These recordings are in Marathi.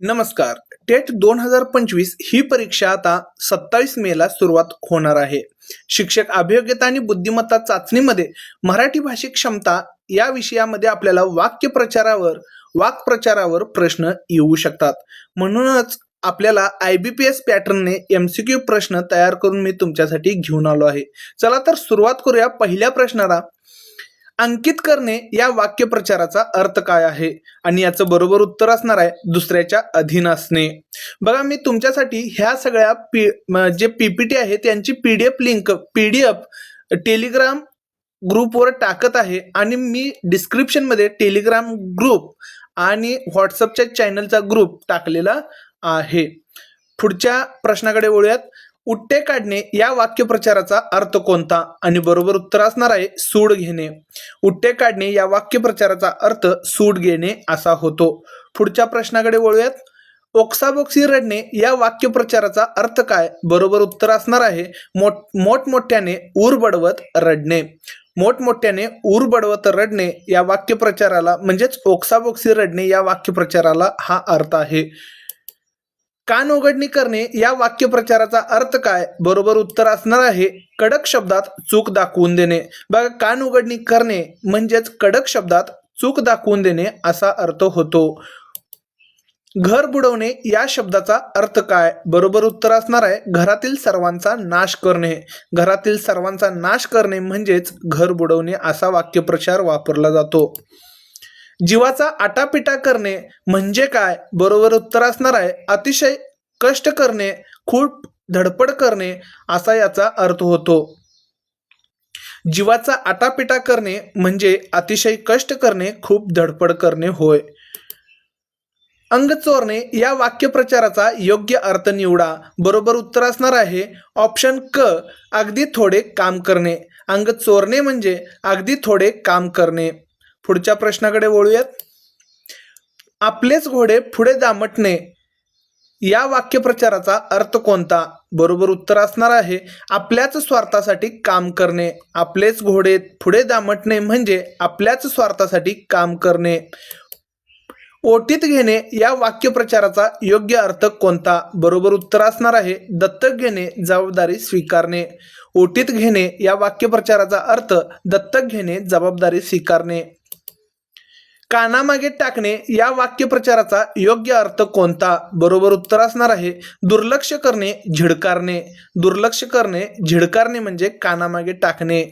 नमस्कार. टेट दोन हजार पंचवीस ही परीक्षा आता सत्तावीस मेला सुरुवात होणार आहे. शिक्षक अभियोग्यता आणि बुद्धिमत्ता चाचणीमध्ये मराठी भाषिक क्षमता या विषयामध्ये आपल्याला वाक्य प्रचारावर वाक्प्रचारावर प्रश्न येऊ शकतात. म्हणूनच आपल्याला आय बी पी एस पॅटर्नने एम सी क्यू प्रश्न तयार करून मी तुमच्यासाठी घेऊन आलो आहे. चला तर सुरुवात करूया. पहिल्या प्रश्नाला अंकित करणे या वाक्यप्रचाराचा अर्थ काय आहे? आणि याचं बरोबर उत्तर असणार आहे दुसऱ्याच्या अधीन असणे. बघा मी तुमच्यासाठी ह्या सगळ्या पी म- जे पीपीटी आहे त्यांची पीडीएफ लिंक पीडीएफ टेलिग्राम ग्रुपवर टाकत आहे. आणि मी डिस्क्रिप्शनमध्ये टेलिग्राम ग्रुप आणि व्हॉट्सअपच्या चॅनलचा ग्रुप टाकलेला आहे. पुढच्या प्रश्नाकडे वळूयात. उट्टे काढणे या वाक्यप्रचाराचा अर्थ कोणता? आणि बरोबर उत्तर असणार आहे सूड घेणे. उट्टे काढणे या वाक्यप्रचाराचा अर्थ सूड घेणे असा होतो. पुढच्या प्रश्नाकडे वळूयात. ओक्साबोक्सी रडणे या वाक्यप्रचाराचा अर्थ काय? बरोबर उत्तर असणार आहे मोठ मोठमोठ्याने ऊर बडवत रडणे. मोठमोठ्याने ऊर बडवत रडणे या वाक्यप्रचाराला म्हणजेच ओक्साबोक्सी रडणे या वाक्यप्रचाराला हा अर्थ आहे. कान उघडणी करणे या वाक्यप्रचाराचा अर्थ काय? बरोबर उत्तर असणार आहे कडक शब्दात चूक दाखवून देणे. बघा कान उघडणी करणे म्हणजेच कडक शब्दात चूक दाखवून देणे असा अर्थ होतो. घर बुडवणे या शब्दाचा अर्थ काय? बरोबर उत्तर असणार आहे घरातील सर्वांचा नाश करणे. घरातील सर्वांचा नाश करणे म्हणजेच घर बुडवणे असा वाक्यप्रचार वापरला जातो. जीवाचा आटापिटा करणे म्हणजे काय? बरोबर उत्तर असणार आहे. अतिशय कष्ट करणे खूप धडपड करणे असा याचा अर्थ होतो. जीवाचा आटापिटा करणे म्हणजे अतिशय कष्ट करणे खूप धडपड करणे होय. अंग चोरणे या वाक्यप्रचाराचा योग्य अर्थ निवडा. बरोबर उत्तर असणार आहे ऑप्शन क अगदी थोडे काम करणे. अंग चोरणे म्हणजे अगदी थोडे काम करणे. पुढच्या प्रश्नाकडे वळूयात. आपलेच घोडे पुढे दामटणे या वाक्यप्रचाराचा अर्थ कोणता? बरोबर उत्तर असणार आहे आपल्याच स्वार्थासाठी काम करणे. आपलेच घोडे पुढे दामटणे म्हणजे आपल्याच स्वार्थासाठी काम करणे. ओटीत घेणे या वाक्यप्रचाराचा योग्य अर्थ कोणता? बरोबर उत्तर असणार आहे दत्तक घेणे जबाबदारी स्वीकारणे. ओटीत घेणे या वाक्यप्रचाराचा अर्थ दत्तक घेणे जबाबदारी स्वीकारणे. कानामागे टाकणे या वाक्यप्रचाराचा योग्य अर्थ कोणता? बरोबर उत्तर असणार आहे दुर्लक्ष करणे झिडकारणे. दुर्लक्ष करणे झिडकारणे म्हणजे कानामागे टाकणे.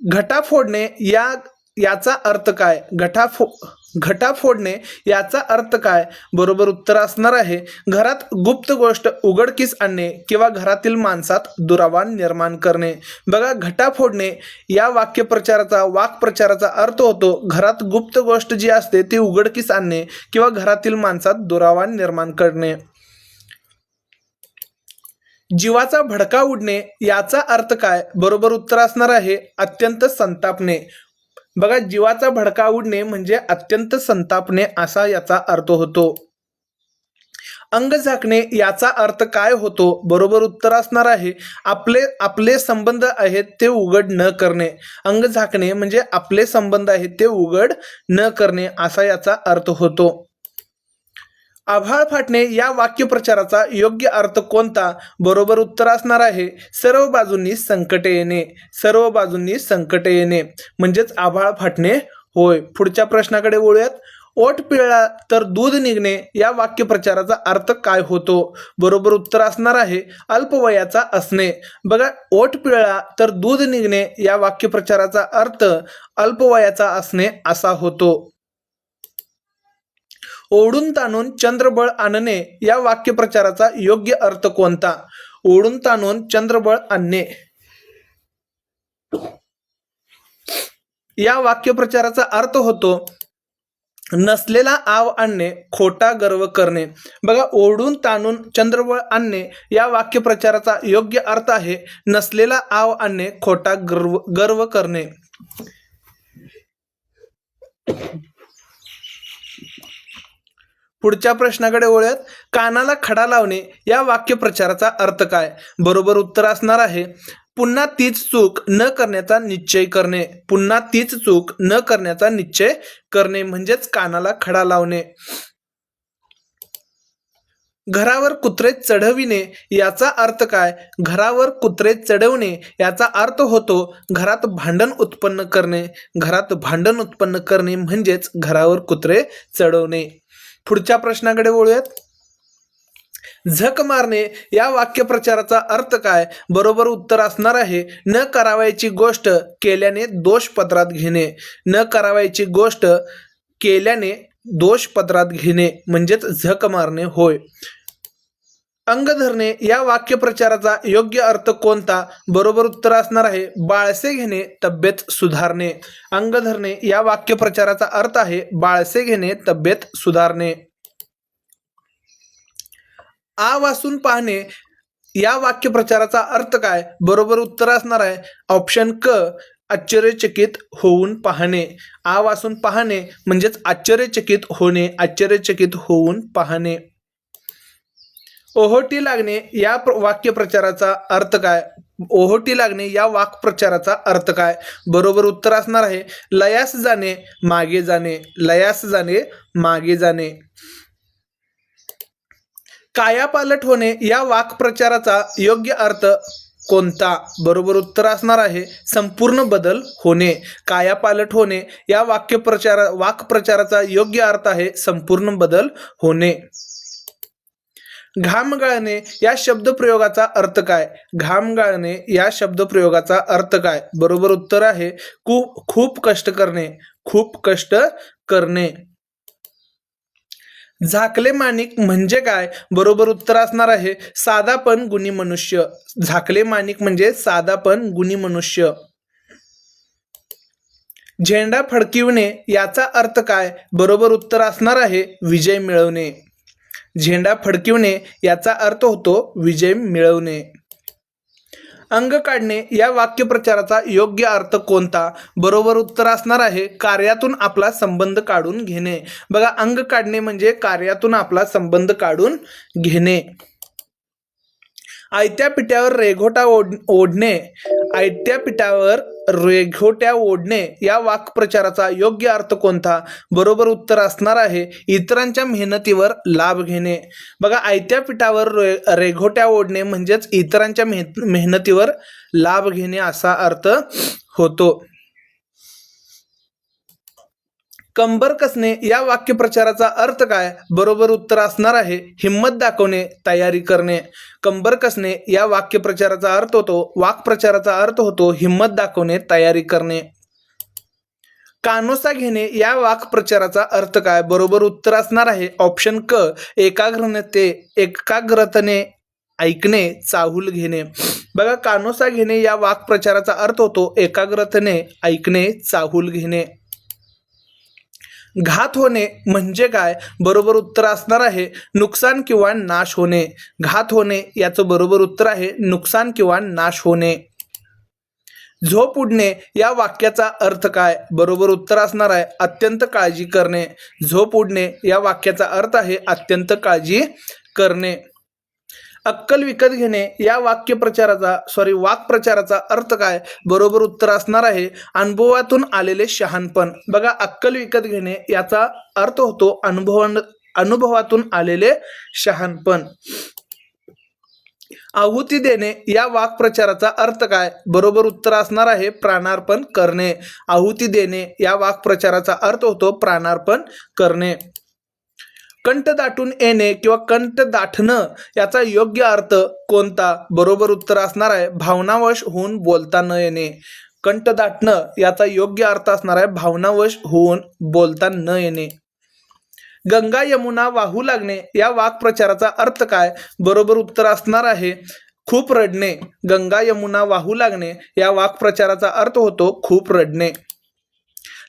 घटा फोडणे या याचा अर्थ काय? घटा फो घटा फोडणे याचा अर्थ काय? बरोबर उत्तर असणार आहे घरात गुप्त गोष्ट उघडकीस आणणे किंवा घरातील माणसात दुरावा निर्माण करणे. बघा घटा फोडणे या वाक्यप्रचाराचा वाक्प्रचाराचा अर्थ होतो घरात गुप्त गोष्ट जी असते ती उघडकीस आणणे किंवा घरातील माणसात दुरावा निर्माण करणे. जीवाचा भडका उडणे याचा अर्थ काय? बरोबर उत्तर असणार आहे अत्यंत संतापणे. बघा जीवाचा भडका उडणे म्हणजे अत्यंत संतापणे असा याचा अर्थ होतो. अंग झाकणे याचा अर्थ काय होतो? बरोबर उत्तर असणार आहे. आपले आपले संबंध आहेत ते उघड न करणे. अंग झाकणे म्हणजे आपले संबंध आहेत ते उघड न करणे असा याचा अर्थ होतो. आभाळ फाटणे या वाक्यप्रचाराचा योग्य अर्थ कोणता? बरोबर उत्तर असणार आहे सर्व बाजूंनी संकटे येणे सर्व बाजूंनी संकटे येणे. म्हणजेच आभाळ फाटणे होय. पुढच्या प्रश्नाकडे वळूयात. ओठ पिळला तर दूध निघणे या वाक्यप्रचाराचा अर्थ काय होतो? बरोबर उत्तर असणार आहे अल्पवयाचा असणे. बघा ओठ पिळला तर दूध निघणे या वाक्यप्रचाराचा अर्थ अल्पवयाचा असणे असा होतो. ओढून ताणून चंद्रबळ आणणे या वाक्यप्रचाराचा योग्य अर्थ कोणता? ओढून ताणून चंद्रबळ आणणे. या वाक्यप्रचाराचा अर्थ होतो नसलेला आव आणणे खोटा गर्व करणे. बघा ओढून ताणून चंद्रबळ आणणे या वाक्यप्रचाराचा योग्य अर्थ आहे नसलेला आव आणणे खोटा गर्व गर्व करणे. पुढच्या प्रश्नाकडे वळूयात. कानाला खडा लावणे या वाक्यप्रचाराचा अर्थ काय? बरोबर उत्तर असणार आहे पुन्हा तीच चूक न करण्याचा निश्चय करणे. पुन्हा तीच चूक न करण्याचा निश्चय करणे म्हणजेच कानाला खडा लावणे. घरावर कुत्रे चढविणे याचा अर्थ काय? घरावर कुत्रे चढवणे याचा अर्थ होतो घरात भांडण उत्पन्न करणे. घरात भांडण उत्पन्न करणे म्हणजेच घरावर कुत्रे चढवणे. पुढच्या प्रश्नाकडे वळूयात. झक मारणे या वाक्यप्रचाराचा अर्थ काय? बरोबर उत्तर असणार आहे न करावायची गोष्ट केल्याने दोष पत्रात घेणे. न करावायची गोष्ट केल्याने दोष पत्रात घेणे म्हणजेच झक मारणे होय. अंग धरणे या वाक्यप्रचाराचा योग्य अर्थ कोणता? बरोबर उत्तर असणार आहे बाळसे घेणे तब्येत सुधारणे. अंग धरणे या वाक्यप्रचाराचा अर्थ आहे बाळसे घेणे तब्येत सुधारणे. आ वाचून पाहणे या वाक्यप्रचाराचा अर्थ काय? बरोबर उत्तर असणार आहे ऑप्शन क आश्चर्यचकित होऊन पाहणे. आ वाचून पाहणे म्हणजेच आश्चर्यचकित होणे आश्चर्यचकित होऊन पाहणे. ओहोटी लागणे या वाक्यप्रचाराचा अर्थ काय? ओहोटी लागणे या वाक्प्रचाराचा अर्थ काय? बरोबर उत्तर असणार आहे लयास जाणे मागे जाणे लयास जाणे मागे जाणे. कायापालट होणे या वाक्प्रचाराचा योग्य अर्थ कोणता? बरोबर उत्तर असणार आहे संपूर्ण बदल होणे. कायापालट होणे या वाक्यप्रचार वाक्प्रचाराचा योग्य अर्थ आहे संपूर्ण बदल होणे. घाम गाळणे या शब्दप्रयोगाचा अर्थ काय? घाम गाळणे या शब्दप्रयोगाचा अर्थ काय? बरोबर उत्तर आहे खूप खूप कष्ट करणे. खूप कष्ट करणे. झाकले माणिक म्हणजे काय? बरोबर उत्तर असणार आहे साधा पण गुणी मनुष्य. झाकले माणिक म्हणजे साधा पण गुणी मनुष्य. झेंडा फडकिवणे याचा अर्थ काय? बरोबर उत्तर असणार आहे विजय मिळवणे. झेंडा फडकिवणे याचा अर्थ होतो विजय मिळवणे. अंग काढणे या वाक्यप्रचाराचा योग्य अर्थ कोणता? बरोबर उत्तर असणार आहे कार्यातून आपला संबंध काढून घेणे. बघा अंग काढणे म्हणजे कार्यातून आपला संबंध काढून घेणे. आयत्या पिठ्यावर रेघोटा ओढ ओढणे आयत्या पिठावर रेघोट्या ओढणे या वाक्प्रचाराचा योग्य अर्थ कोणता? बरोबर उत्तर असणार आहे इतरांच्या मेहनतीवर लाभ घेणे. बघा आयत्या पिठावर रे रेघोट्या ओढणे म्हणजेच इतरांच्या मेह मेहनतीवर लाभ घेणे असा अर्थ होतो. कंबर कसणे या वाक्यप्रचाराचा अर्थ काय? बरोबर उत्तर असणार आहे. हिंमत दाखवणे तयारी करणे. कंबर कसणे या वाक्यप्रचाराचा अर्थ होतो वाक्प्रचाराचा अर्थ होतो हिंमत दाखवणे तयारी करणे. कानोसा घेणे या वाक्प्रचाराचा अर्थ काय? बरोबर उत्तर असणार आहे. ऑप्शन क एकाग्रते एकाग्रतने ऐकणे चाहूल घेणे. बघा कानोसा घेणे या वाक्प्रचाराचा अर्थ होतो एकाग्रतेने ऐकणे चाहूल घेणे. घात होणे म्हणजे काय? बरोबर उत्तर असणार आहे नुकसान किंवा नाश होणे. घात होणे याचं बरोबर उत्तर आहे नुकसान किंवा नाश होणे. झोप उडणे या वाक्याचा अर्थ काय? बरोबर उत्तर असणार आहे अत्यंत काळजी करणे. झोप उडणे या वाक्याचा अर्थ आहे अत्यंत काळजी करणे. अक्कल विकत घेणे या वाक्यप्रचाराचा सॉरी वाक्प्रचाराचा अर्थ काय? बरोबर उत्तर असणार आहे. अनुभवातून आलेले शहाणपण. बघा अक्कल विकत घेणे याचा अर्थ होतो अनुभव अनुभवातून आलेले शहाणपण. आहुती देणे या वाक्प्रचाराचा अर्थ काय? बरोबर उत्तर असणार आहे प्राणार्पण करणे. आहुती देणे या वाक्प्रचाराचा अर्थ होतो प्राणार्पण करणे. कंठ दाटून येणे किंवा कंठ दाटणं याचा योग्य अर्थ कोणता? बरोबर उत्तर असणार आहे भावनावश होऊन बोलता न येणे. कंठ दाटणं याचा योग्य अर्थ असणार आहे भावनावश होऊन बोलता न येणे. गंगा यमुना वाहू लागणे या वाक्प्रचाराचा अर्थ काय? बरोबर उत्तर असणार आहे खूप रडणे. गंगा यमुना वाहू लागणे या वाक्प्रचाराचा अर्थ होतो खूप रडणे.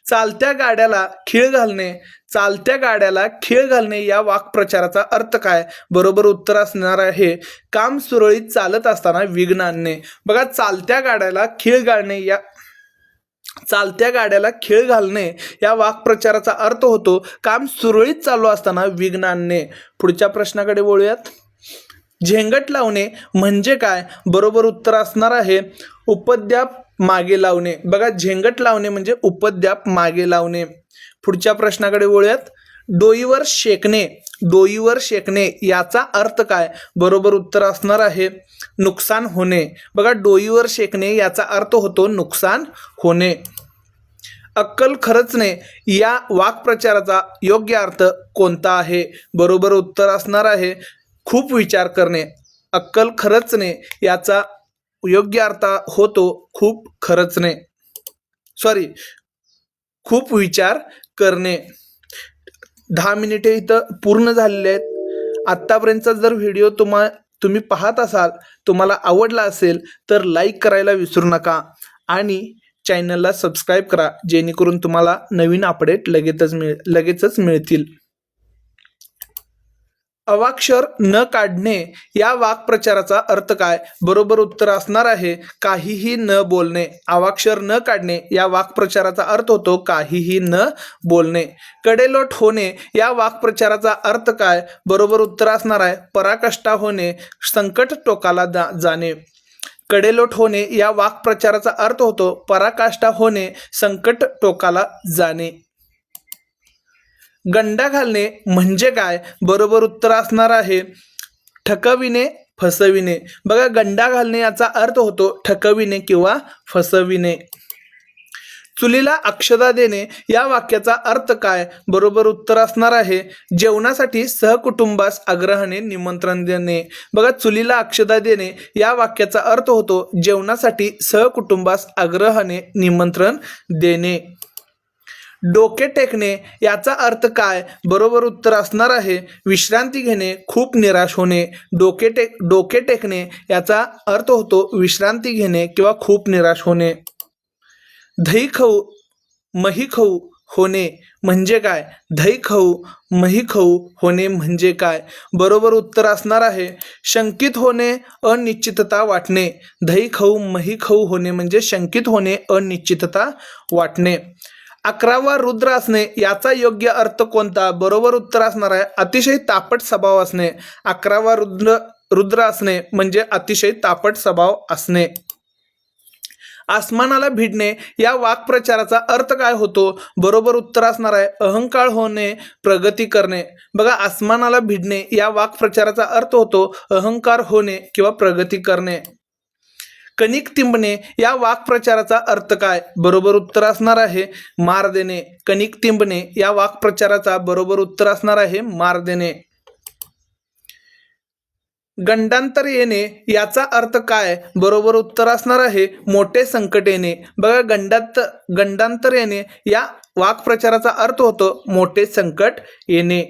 चालत्या गाड्याला खीळ घालणे चालत्या गाड्याला खेळ घालणे या वाक्प्रचाराचा अर्थ काय? बरोबर उत्तर असणार आहे काम सुरळीत चालत असताना विघ्न आणणे. बघा चालत्या गाड्याला खीळ घालणे या चालत्या गाड्याला खेळ घालणे या वाक्प्रचाराचा अर्थ होतो काम सुरळीत चालू असताना विघ्न आणणे. पुढच्या प्रश्नाकडे बोलूयात झेंगट लावणे म्हणजे काय? बरोबर उत्तर असणार आहे उपद्याप मागे लावणे. बघा झेंगट लावणे म्हणजे उपद्याप मागे लावणे. पुढच्या प्रश्नाकडे वळूयात. डोईवर शेकणे डोईवर शेकणे याचा अर्थ काय? बरोबर उत्तर असणार आहे नुकसान होणे. बघा डोईवर शेकणे याचा अर्थ होतो नुकसान होणे. अक्कल खरचणे या वाक्प्रचाराचा योग्य अर्थ कोणता आहे? बरोबर उत्तर असणार आहे खूप विचार करणे. अक्कल खरचणे याचा योग्य अर्थ होतो खूप खरचणे. सॉरी खूप विचार करणे. दहा मिनिटे इथं पूर्ण झालेले आहेत. आत्तापर्यंतचा जर व्हिडिओ तुम्हा तुम्ही पाहत असाल तुम्हाला आवडला असेल तर लाईक करायला विसरू नका आणि चॅनलला सबस्क्राईब करा जेणेकरून तुम्हाला नवीन अपडेट लगेचच मिळ लगेचच मिळतील. अवाक्षर न काढणे या वाक्प्रचाराचा अर्थ काय? बरोबर उत्तर असणार आहे काहीही न बोलणे. अवाक्षर न काढणे या वाक्प्रचाराचा अर्थ होतो काहीही न बोलणे. कडेलोट होणे या वाक्प्रचाराचा अर्थ काय? बरोबर उत्तर असणार आहे पराकष्टा होणे संकट टोकाला जा जाणे. कडेलोट होणे या वाक्प्रचाराचा अर्थ होतो पराकाष्ठा होणे संकट टोकाला जाणे. गंडा घालणे म्हणजे काय? बरोबर उत्तर असणार आहे ठकविणे फसविणे. बघा गंडा घालणे याचा अर्थ होतो ठकविणे किंवा फसविणे. चुलीला अक्षता देणे या वाक्याचा अर्थ काय? बरोबर उत्तर असणार आहे जेवणासाठी सहकुटुंबास आग्रहाने निमंत्रण देणे. बघा चुलीला अक्षता देणे या वाक्याचा अर्थ होतो जेवणासाठी सहकुटुंबास आग्रहाने निमंत्रण देणे. डोके टेकणे याचा अर्थ काय? बरोबर उत्तर असणार आहे विश्रांती घेणे खूप निराश होणे. डोके टेक डोके टेकणे याचा अर्थ होतो विश्रांती घेणे किंवा खूप निराश होणे. दही खाऊ मही खाऊ होणे म्हणजे काय? दही खाऊ मही खाऊ होणे म्हणजे काय? बरोबर उत्तर असणार आहे शंकित होणे अनिश्चितता वाटणे. दही खाऊ मही खाऊ होणे म्हणजे शंकित होणे अनिश्चितता वाटणे. अकरावा रुद्र असणे याचा योग्य अर्थ कोणता? बरोबर उत्तर असणार आहे अतिशय तापट स्वभाव असणे. अकरावा रुद्र रुद्र असणे म्हणजे अतिशय तापट स्वभाव असणे. आसमानाला भिडणे या वाक्प्रचाराचा अर्थ काय होतो? बरोबर उत्तर असणार आहे अहंकार होणे प्रगती करणे. बघा आसमानाला भिडणे या वाक्प्रचाराचा अर्थ होतो अहंकार होणे किंवा प्रगती करणे. कणिक तिंबणे या वाक्प्रचाराचा अर्थ काय? बरोबर उत्तर असणार आहे मार देणे कणिक तिंबणे या वाक्प्रचाराचा बरोबर उत्तर असणार आहे मार देणे गंडांतर येणे याचा अर्थ काय? बरोबर उत्तर असणार आहे मोठे संकट येणे. बघा गंडात गंडांतर येणे या वाक्प्रचाराचा अर्थ होतो मोठे संकट येणे.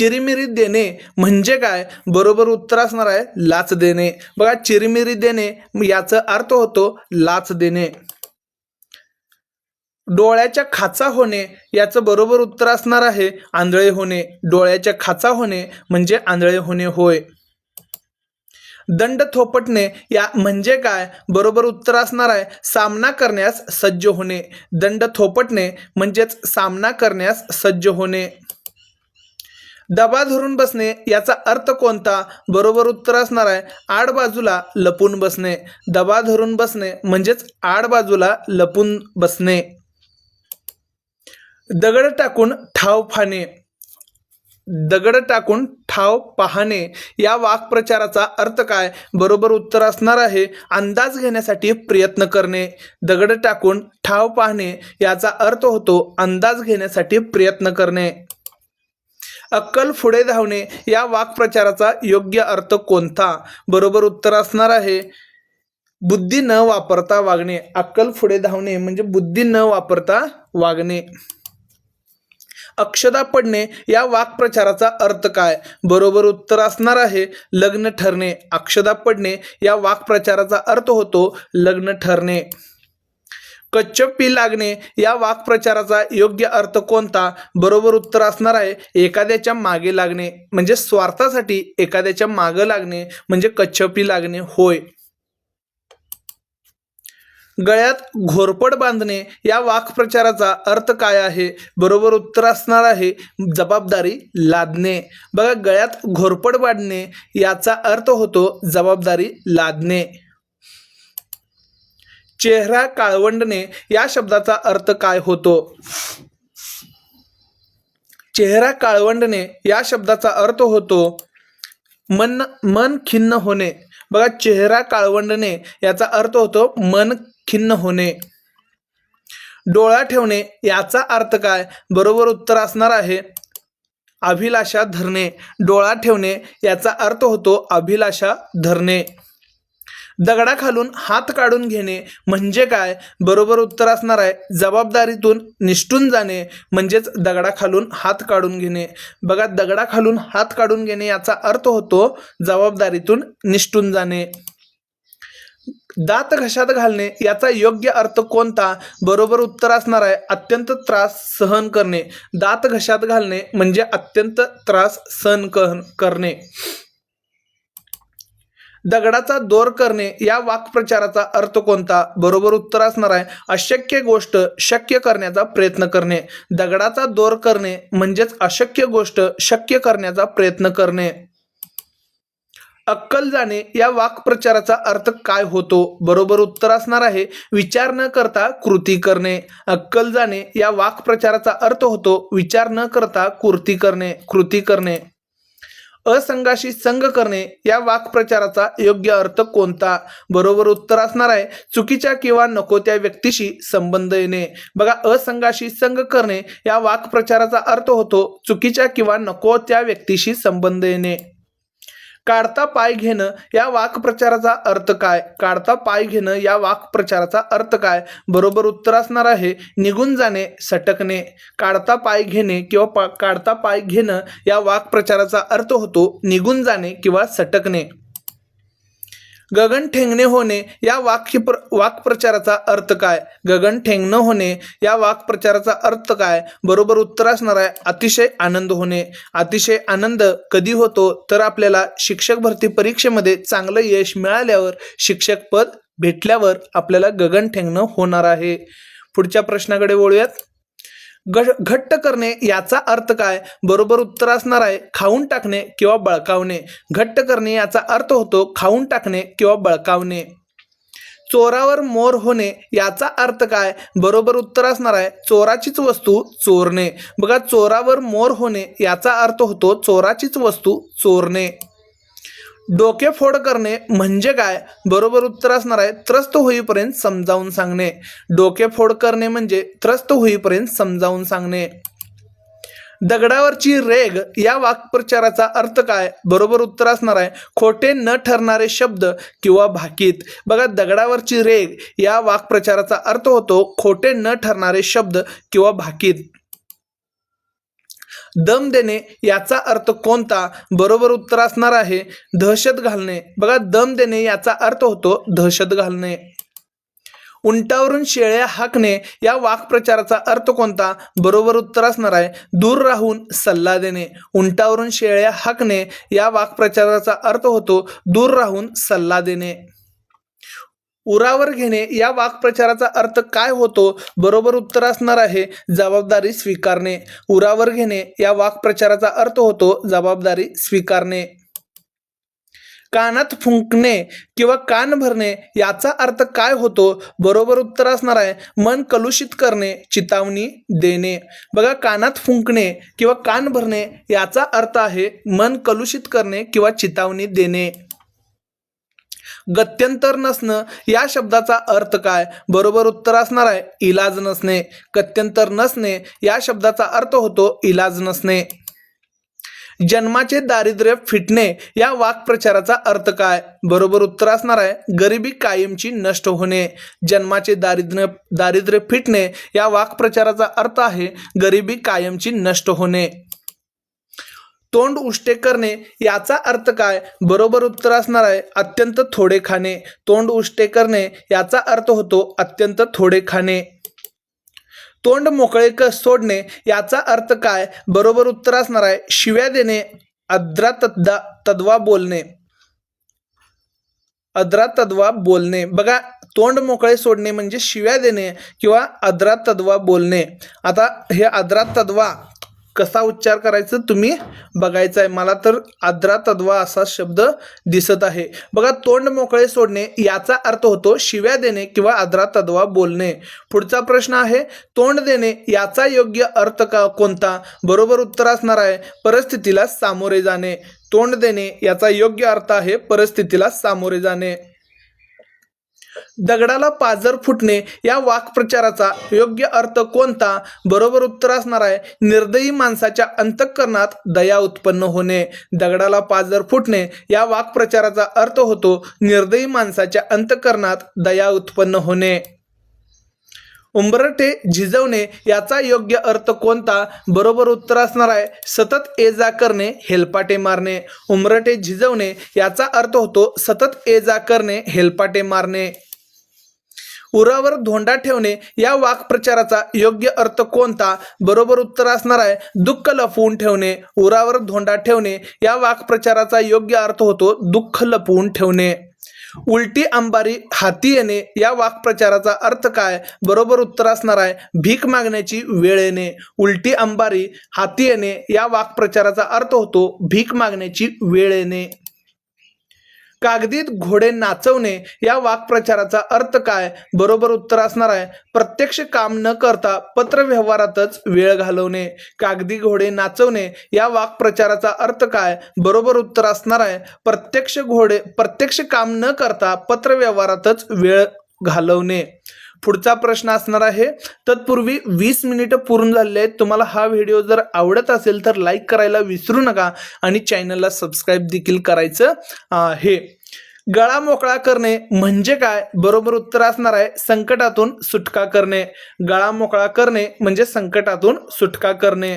चिरीमिरी देणे म्हणजे काय? बरोबर उत्तर असणार आहे लाच देणे. बघा चिरीमिरी देणे याचा अर्थ होतो लाच देणे. डोळ्याच्या खाचा होणे याचं बरोबर उत्तर असणार आहे आंधळे होणे. डोळ्याच्या खाचा होणे म्हणजे आंधळे होणे होय. दंड थोपटणे या म्हणजे काय? बरोबर उत्तर असणार आहे सामना करण्यास सज्ज होणे. दंड थोपटणे म्हणजेच सामना करण्यास सज्ज होणे. दबा धरून बसणे याचा अर्थ कोणता? बरोबर उत्तर असणार आहे आड बाजूला लपून बसणे. दबा धरून बसणे म्हणजेच आड बाजूला लपून बसणे. दगड टाकून ठाव फाणे दगड टाकून ठाव पाहणे. या वाक्प्रचाराचा अर्थ काय? बरोबर उत्तर असणार आहे अंदाज घेण्यासाठी प्रयत्न करणे. दगड टाकून ठाव पाहणे याचा अर्थ होतो अंदाज घेण्यासाठी प्रयत्न करणे. अक्कल पुढे धावणे या वाक्प्रचाराचा योग्य अर्थ कोणता? बरोबर उत्तर असणार आहे बुद्धी न वापरता वागणे. अक्कल पुढे धावणे म्हणजे बुद्धी न वापरता वागणे. अक्षदा पडणे या वाक्प्रचाराचा अर्थ काय? बरोबर उत्तर असणार आहे लग्न ठरणे. अक्षदा पडणे या वाक्प्रचाराचा अर्थ होतो लग्न ठरणे. कच्चप्पी लागणे या वाक्प्रचाराचा योग्य अर्थ कोणता? बरोबर उत्तर असणार आहे एखाद्याच्या मागे लागणे. म्हणजे स्वार्थासाठी एखाद्याच्या मागे लागणे म्हणजे कच्चपी लागणे. होय. गळ्यात घोरपड बांधणे या वाक्प्रचाराचा अर्थ काय आहे? बरोबर उत्तर असणार आहे जबाबदारी लादणे. बघा गळ्यात घोरपड बांधणे याचा अर्थ होतो जबाबदारी लादणे. चेहरा काळवंडणे या शब्दाचा अर्थ काय होतो? चेहरा काळवंडणे या शब्दाचा अर्थ होतो मन मन खिन्न होणे. बघा चेहरा काळवंडणे याचा अर्थ होतो मन खिन्न होणे. डोळा ठेवणे याचा अर्थ काय? बरोबर उत्तर असणार आहे. अभिलाषा धरणे. डोळा ठेवणे याचा अर्थ होतो अभिलाषा धरणे. दगडाखालून हात काढून घेणे म्हणजे काय? बरोबर उत्तर असणार आहे जबाबदारीतून निष्ठून जाणे म्हणजेच दगडाखालून हात काढून घेणे. बघा दगडाखालून हात काढून घेणे याचा अर्थ होतो जबाबदारीतून निष्ठून जाणे. दात घशात घालणे याचा योग्य अर्थ कोणता? बरोबर उत्तर असणार आहे अत्यंत त्रास सहन करणे. दात घशात घालणे म्हणजे अत्यंत त्रास सहन कर- करणे. दगडाचा दोर करणे या वाक्प्रचाराचा अर्थ कोणता? बरोबर उत्तर असणार आहे अशक्य गोष्ट शक्य करण्याचा प्रयत्न करणे. दगडाचा दोर करणे म्हणजेच अशक्य गोष्ट शक्य करण्याचा प्रयत्न करणे. अक्कल जाणे या वाक्प्रचाराचा अर्थ काय होतो? बरोबर उत्तर असणार आहे विचार न करता कृती करणे. अक्कल जाणे या वाक्प्रचाराचा अर्थ होतो विचार न करता कृती करणे कृती करणे. असंघाशी संग करणे या वाक्प्रचाराचा योग्य अर्थ कोणता? बरोबर उत्तर असणार आहे चुकीच्या किंवा नको त्या व्यक्तीशी संबंध येणे. बघा असंघाशी संग करणे या वाक्प्रचाराचा अर्थ होतो चुकीच्या किंवा नको त्या व्यक्तीशी संबंध येणे. काढता पाय घेणं या वाक्प्रचाराचा अर्थ काय? काढता पाय घेणं या वाक्प्रचाराचा अर्थ काय? बरोबर उत्तर असणार आहे निघून जाणे सटकणे. काढता पाय घेणे किंवा पा काढता पाय घेणं या वाक्प्रचाराचा अर्थ होतो निघून जाणे किंवा सटकणे. गगन ठेंगणे होणे या वाक्य प्र वाक्प्रचाराचा अर्थ काय? गगन ठेंगणं होणे या वाक्प्रचाराचा अर्थ काय? बरोबर उत्तर असणार आहे अतिशय आनंद होणे. अतिशय आनंद कधी होतो? तर आपल्याला शिक्षक भरती परीक्षेमध्ये चांगलं यश मिळाल्यावर शिक्षक पद भेटल्यावर आपल्याला गगन ठेंगणं होणार आहे. पुढच्या प्रश्नाकडे वळूयात. घट्ट करणे याचा अर्थ काय? बरोबर उत्तर असणार आहे खाऊन टाकणे किंवा बळकावणे. घट्ट करणे याचा अर्थ होतो खाऊन टाकणे किंवा बळकावणे. चोरावर मोर होणे याचा अर्थ काय? बरोबर उत्तर असणार आहे चोराचीच वस्तू चोरणे. बघा चोरावर मोर होणे याचा अर्थ होतो चोराचीच वस्तू चोरणे. डोकेफोड करणे म्हणजे काय? बरोबर उत्तर असणार आहे त्रस्त होईपर्यंत समजावून सांगणे. डोकेफोड करणे म्हणजे त्रस्त होईपर्यंत समजावून सांगणे. दगडावरची रेग या वाक्प्रचाराचा अर्थ काय? बरोबर उत्तर असणार आहे खोटे न ठरणारे शब्द किंवा भाकीत. बघा दगडावरची रेग या वाक्प्रचाराचा अर्थ होतो खोटे न ठरणारे शब्द किंवा भाकीत. दम देणे याचा अर्थ कोणता? बरोबर उत्तर असणार आहे दहशत घालणे. बघा दम देणे याचा अर्थ होतो दहशत घालणे. उंटावरून शेळ्या हाकणे या वाक्प्रचाराचा अर्थ कोणता? बरोबर उत्तर असणार आहे दूर राहून सल्ला देणे. उंटावरून शेळ्या हाकणे या वाक्प्रचाराचा अर्थ होतो दूर राहून सल्ला देणे. उरावर घेणे या वाक्प्रचाराचा अर्थ काय होतो? बरोबर उत्तर असणार आहे जबाबदारी स्वीकारणे. उरावर घेणे या वाक्प्रचाराचा अर्थ होतो जबाबदारी स्वीकारणे. कानात फुंकणे किंवा कान भरणे याचा अर्थ काय होतो? बरोबर उत्तर असणार आहे मन कलुषित करणे चितावणी देणे. बघा कानात फुंकणे किंवा कान भरणे याचा अर्थ आहे मन कलुषित करणे किंवा चितावणी देणे. गत्यंतर नसणं या शब्दाचा अर्थ काय? बरोबर उत्तर असणार आहे इलाज नसणे. गत्यंतर नसणे या शब्दाचा अर्थ होतो इलाज नसणे. जन्माचे दारिद्र्य फिटणे या वाक्प्रचाराचा अर्थ काय? बरोबर उत्तर असणार आहे गरिबी कायमची नष्ट होणे. जन्माचे दारिद्र्य दारिद्र्य फिटणे या वाक्प्रचाराचा अर्थ आहे गरिबी कायमची नष्ट होणे. तोंड उष्टे करणे याचा अर्थ काय? बरोबर उत्तर असणार आहे अत्यंत थोडे खाणे. तोंड उष्टे करणे याचा अर्थ होतो अत्यंत थोडे खाणे. तोंड मोकळे क सोडणे याचा अर्थ काय? बरोबर उत्तर असणार आहे शिव्या देणे अद्रा तद्दा तद्वा बोलणे. अद्रा तद्वा बोलणे. बघा तोंड मोकळे सोडणे म्हणजे शिव्या देणे किंवा अद्रा तद्वा बोलणे. आता हे अद्रा तद्वा कसा उच्चार करायचं तुम्ही बघायचं आहे मला तर आद्रा तद्वा असा शब्द दिसत आहे. बघा तोंड मोकळे सोडणे याचा अर्थ होतो शिव्या देणे किंवा आद्रा तद्वा बोलणे. पुढचा प्रश्न आहे तोंड देणे याचा योग्य अर्थ का कोणता? बरोबर उत्तर असणार आहे परिस्थितीला सामोरे जाणे. तोंड देणे याचा योग्य अर्थ आहे परिस्थितीला सामोरे जाणे. दगडाला पाजर फुटणे या वाक्प्रचाराचा योग्य अर्थ कोणता? बरोबर उत्तर असणार आहे निर्दयी माणसाच्या अंतःकरणात दया उत्पन्न होणे. दगडाला पाजर फुटणे या वाक्प्रचाराचा अर्थ होतो निर्दयी माणसाच्या अंतःकरणात दया उत्पन्न होणे. उंबरठे झिजवणे याचा योग्य अर्थ कोणता? बरोबर उत्तर असणार आहे सतत ए जा करणे हेलपाटे मारणे. उंबरठे झिजवणे याचा अर्थ होतो सतत ए जा करणे हेलपाटे मारणे. उरावर धोंडा ठेवणे या वाक्प्रचाराचा योग्य अर्थ कोणता? बरोबर उत्तर असणार आहे दुःख लपवून ठेवणे. उरावर धोंडा ठेवणे या वाक्प्रचाराचा योग्य अर्थ होतो दुःख लपवून ठेवणे. उलटी अंबारी हाती येणे या वाक्प्रचाराचा अर्थ काय? बरोबर उत्तर असणार आहे भीक मागण्याची वेळ येणे. उलटी अंबारी हाती येणे या वाक्प्रचाराचा अर्थ होतो भीक मागण्याची वेळ येणे. कागदीत घोडे नाचवणे या वाक्प्रचाराचा अर्थ काय? बरोबर उत्तर असणार आहे. प्रत्यक्ष काम न करता पत्रव्यवहारातच वेळ घालवणे कागदी घोडे नाचवणे या वाक्प्रचाराचा अर्थ काय? बरोबर उत्तर असणार आहे. प्रत्यक्ष घोडे प्रत्यक्ष काम न करता पत्रव्यवहारातच वेळ घालवणे. पुढचा प्रश्न असणार आहे. तत्पूर्वी वीस मिनिटं पूर्ण झालेले आहेत. तुम्हाला हा व्हिडिओ जर आवडत असेल तर लाईक करायला विसरू नका आणि चॅनलला सबस्क्राईब देखील करायचं आहे गळा मोकळा करणे म्हणजे काय? बरोबर उत्तर असणार आहे संकटातून सुटका करणे. गळा मोकळा करणे म्हणजे संकटातून सुटका करणे.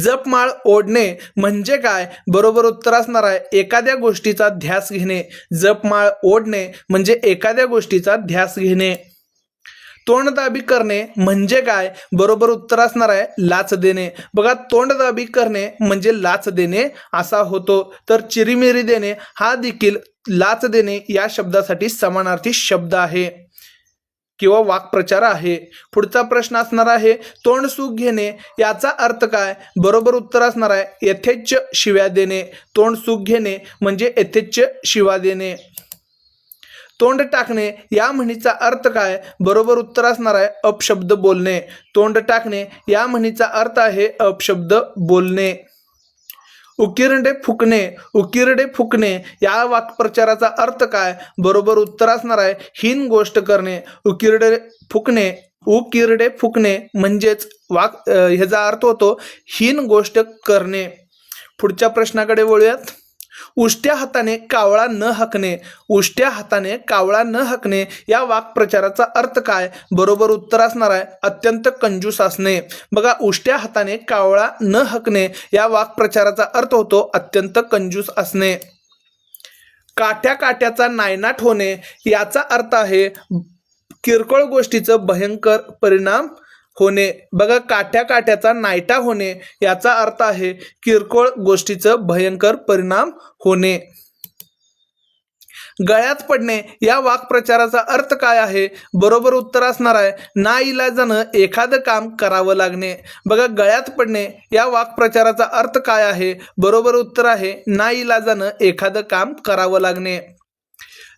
जपमाळ ओढणे म्हणजे काय? बरोबर उत्तर असणार आहे. एखाद्या गोष्टीचा ध्यास घेणे. जपमाळ ओढणे म्हणजे एखाद्या गोष्टीचा ध्यास घेणे. तोंडदाबी करणे म्हणजे काय? बरोबर उत्तर असणार आहे लाच देणे. बघा तोंडदाबी करणे म्हणजे लाच देणे असा होतो. तर चिरीमिरी देणे हा देखील लाच देणे या शब्दासाठी समानार्थी शब्द आहे. किंवा वाक्प्रचार आहे पुढचा प्रश्न असणार आहे तोंड सुख घेणे याचा अर्थ काय? बरोबर उत्तर असणार आहे यथेच्छ शिव्या देणे. तोंड सुख घेणे म्हणजे यथेच्छ शिवा देणे. तोंड टाकणे या म्हणीचा अर्थ काय? बरोबर उत्तर असणार आहे अपशब्द बोलणे. तोंड टाकणे या म्हणीचा अर्थ आहे अपशब्द बोलणे. उकिरडे फुकणे उकिरडे फुकणे या वाक्प्रचाराचा अर्थ काय? बरोबर उत्तर असणार आहे हीन गोष्ट करणे उकिरडे फुकणे उकिरडे फुकणे म्हणजेच वाक ह्याचा अर्थ होतो हीन गोष्ट करणे. पुढच्या प्रश्नाकडे वळूयात. उष्ट्या हाताने कावळा न हकणे उष्ट्या हाताने कावळा न हकणे या वाक्प्रचाराचा अर्थ काय? बरोबर उत्तर असणार आहे अत्यंत कंजूस असणे. बघा उष्ट्या हाताने कावळा न हकणे या वाक्प्रचाराचा अर्थ होतो अत्यंत कंजूस असणे. काट्या काट्याचा नायनाट होणे याचा अर्थ आहे किरकोळ गोष्टीचं भयंकर परिणाम होणे. बघा काट्या काट्याचा नायटा होणे याचा अर्थ आहे किरकोळ गोष्टीचं भयंकर परिणाम होणे. गळ्यात पडणे या वाक्प्रचाराचा अर्थ काय आहे? बरोबर उत्तर असणार आहे ना इलाजानं एखादं काम करावं लागणे. बघा गळ्यात पडणे या वाक्प्रचाराचा अर्थ काय आहे? बरोबर उत्तर आहे ना इलाजानं एखादं काम करावं लागणे.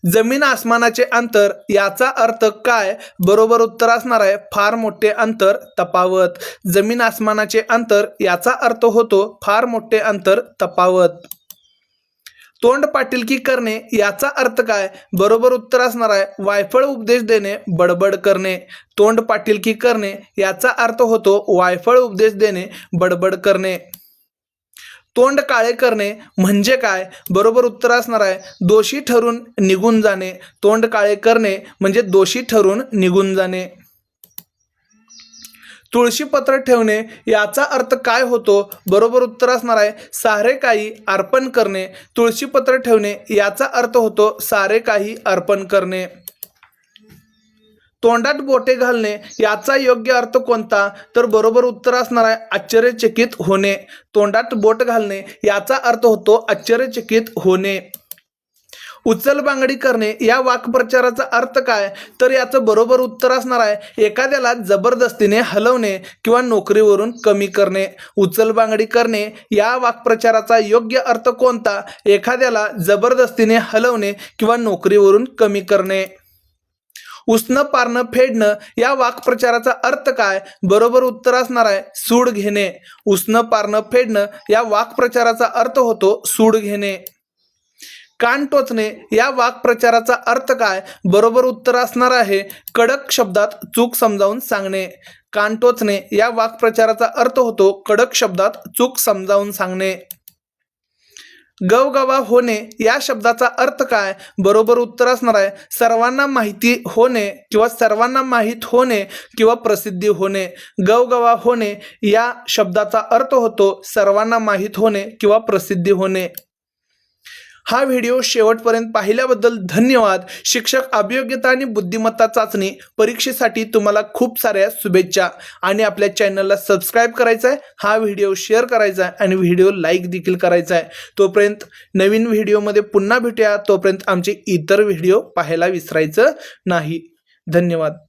जमीन आसमानाचे अंतर याचा अर्थ काय? बरोबर उत्तर असणार आहे फार मोठे अंतर तपावत जमीन आसमानाचे अंतर याचा अर्थ होतो फार मोठे अंतर तपावत तोंड पाटीलकी करणे याचा अर्थ काय? बरोबर उत्तर असणार आहे वायफळ उपदेश देणे बडबड करणे. तोंड पाटीलकी करणे याचा अर्थ होतो वायफळ उपदेश देणे बडबड करणे. तोंड काळे करणे म्हणजे काय? बरोबर उत्तर असणार आहे. दोषी ठरून निघून जाणे. तोंड काळे करणे म्हणजे दोषी ठरून निघून जाणे. तुळशीपत्र ठेवणे याचा अर्थ काय होतो? बरोबर उत्तर असणार आहे. सारे काही अर्पण करणे. तुळशीपत्र ठेवणे याचा अर्थ होतो सारे काही अर्पण करणे. तोंडात बोटे घालणे याचा योग्य अर्थ कोणता? तर बरोबर उत्तर असणार आहे आश्चर्यचकित होणे. तोंडात बोट घालणे याचा अर्थ होतो आश्चर्यचकित होणे. उचल बांगडी करणे या वाक्प्रचाराचा अर्थ काय? तर याचं बरोबर उत्तर असणार आहे एखाद्याला जबरदस्तीने हलवणे किंवा नोकरीवरून कमी करणे. उचल बांगडी करणे या वाक्प्रचाराचा योग्य अर्थ कोणता? एखाद्याला जबरदस्तीने हलवणे किंवा नोकरीवरून कमी करणे. उसणं पारणं फेडणं या वाक्प्रचाराचा अर्थ काय? बरोबर उत्तर असणार आहे सूड घेणे. उसणं पारणं फेडणं या वाक्प्रचाराचा अर्थ होतो सूड घेणे. कान टोचणे या वाक्प्रचाराचा अर्थ काय? बरोबर उत्तर असणार आहे कडक शब्दात चूक समजावून सांगणे. कान टोचणे या वाक्प्रचाराचा अर्थ होतो कडक शब्दात चूक समजावून सांगणे. गवगवा होणे या शब्दाचा अर्थ काय? बरोबर उत्तर असणार आहे सर्वांना माहिती होणे किंवा सर्वांना माहीत होणे किंवा प्रसिद्धी होणे. गवगवा होणे या शब्दाचा अर्थ होतो सर्वांना माहीत होणे किंवा प्रसिद्धी होणे. हा व्हिडिओ शेवटपर्यंत पाहिल्याबद्दल धन्यवाद. शिक्षक अभियोग्यता आणि बुद्धिमत्ता चाचणी परीक्षेसाठी तुम्हाला खूप साऱ्या शुभेच्छा. आणि आपल्या चॅनलला सबस्क्राईब करायचा आहे हा व्हिडिओ शेअर करायचा आहे आणि व्हिडिओ लाईक देखील करायचा आहे. तोपर्यंत नवीन व्हिडिओमध्ये पुन्हा भेटूया. तोपर्यंत आमचे इतर व्हिडिओ पाहायला विसरायचं नाही. धन्यवाद.